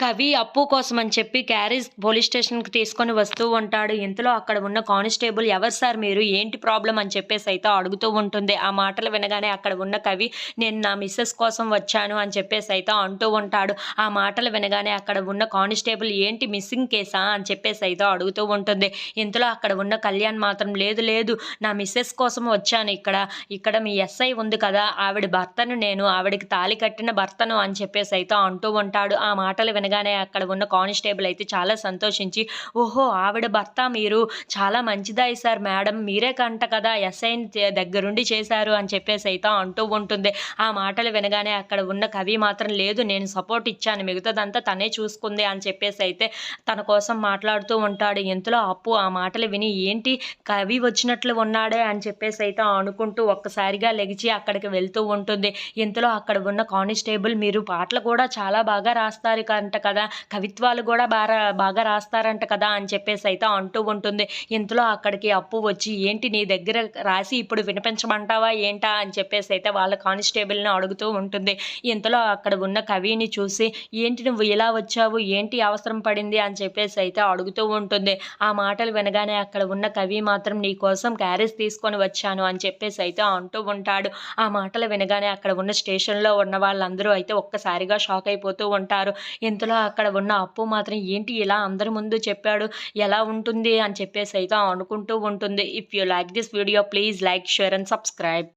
కవి అప్పు కోసం అని చెప్పి క్యారేజ్ పోలీస్ స్టేషన్కి తీసుకొని వస్తూ ఉంటాడు. ఇంతలో అక్కడ ఉన్న కానిస్టేబుల్ ఎవరు సార్ మీరు? ఏంటి ప్రాబ్లం అని చెప్పేసి అయితే అడుగుతూ ఉంటుంది. ఆ మాటలు వినగానే అక్కడ ఉన్న కవి నేను నా మిస్సెస్ కోసం వచ్చాను అని చెప్పేసి అయితే అంటూ ఉంటాడు. ఆ మాటలు వినగానే అక్కడ ఉన్న కానిస్టేబుల్ ఏంటి మిస్సింగ్ కేసా? అని చెప్పేసి అయితే అడుగుతూ ఉంటుంది. ఇంతలో అక్కడ ఉన్న కళ్యాణ్ మాత్రం లేదు లేదు నా మిస్సెస్ కోసం వచ్చాను ఇక్కడ. ఇక్కడ మీ ఎస్ఐ ఉంది కదా ఆవిడ భర్తను నేను ఆవిడకి తాళి కట్టిన భర్తను అని చెప్పేసి అయితే అంటూ ఉంటాడు. ఆ మాటలు వినగానే అక్కడ ఉన్న కానిస్టేబుల్ అయితే చాలా సంతోషించి ఓహో ఆవిడ భర్త మీరు. చాలా మంచిదాయి సార్. మేడం మీరే కంట కదా. ఎస్ఐని దగ్గరుండి చేశారు అని చెప్పేసి అయితే అంటూ ఉంటుంది. ఆ మాటలు వినగానే అక్కడ ఉన్న కవి మాత్రం లేదు నేను సపోర్ట్ ఇచ్చాను. మిగతాదంతా తనే చూసుకుంది అని చెప్పేసి అయితే తన కోసం మాట్లాడుతూ ఉంటాడు. ఇంతలో అప్పు ఆ మాటలు విని ఏంటి? కవి వచ్చినట్లు ఉన్నాడే అని చెప్పేసి అయితే అనుకుంటూ ఒక్కసారిగా లెగిచి అక్కడికి వెళ్తూ ఉంటుంది. ఇంతలో అక్కడ ఉన్న కానిస్టేబుల్ మీరు పాటలు కూడా చాలా బాగా రాస్తారు కంట కదా. కవిత్వాలు కూడా బాగా బాగా రాస్తారంట కదా అని చెప్పేసి అయితే అంటూ ఉంటుంది. ఇంతలో అక్కడికి అప్పు వచ్చి ఏంటి నీ దగ్గర రాసి ఇప్పుడు వినిపించమంటావా? ఏంటా? అని చెప్పేసి అయితే వాళ్ళ కానిస్టేబుల్ని అడుగుతూ ఉంటుంది. ఇంతలో అక్కడ ఉన్న కవిని చూసి ఏంటి నువ్వు ఇలా వచ్చావు? ఏంటి అవసరం పడింది? అని చెప్పేసి అయితే అడుగుతూ ఉంటుంది. ఆ మాటలు వినగానే అక్కడ ఉన్న కవి మాత్రం నీ కోసం క్యారేజ్ తీసుకొని వచ్చాను అని చెప్పేసి అయితే అంటూ ఉంటాడు. ఆ మాటలు వినగానే అక్కడ ఉన్న స్టేషన్లో ఉన్న వాళ్ళందరూ అయితే ఒక్కసారిగా షాక్ అయిపోతూ ఉంటారు. ఇంత ఇంతలో అక్కడ ఉన్న అప్పు మాత్రం ఏంటి ఇలా అందరి ముందు చెప్పాడు ఎలా ఉంటుంది అని చెప్పేసి అయితే అనుకుంటూ ఉంటుంది. If you like this video please like share and subscribe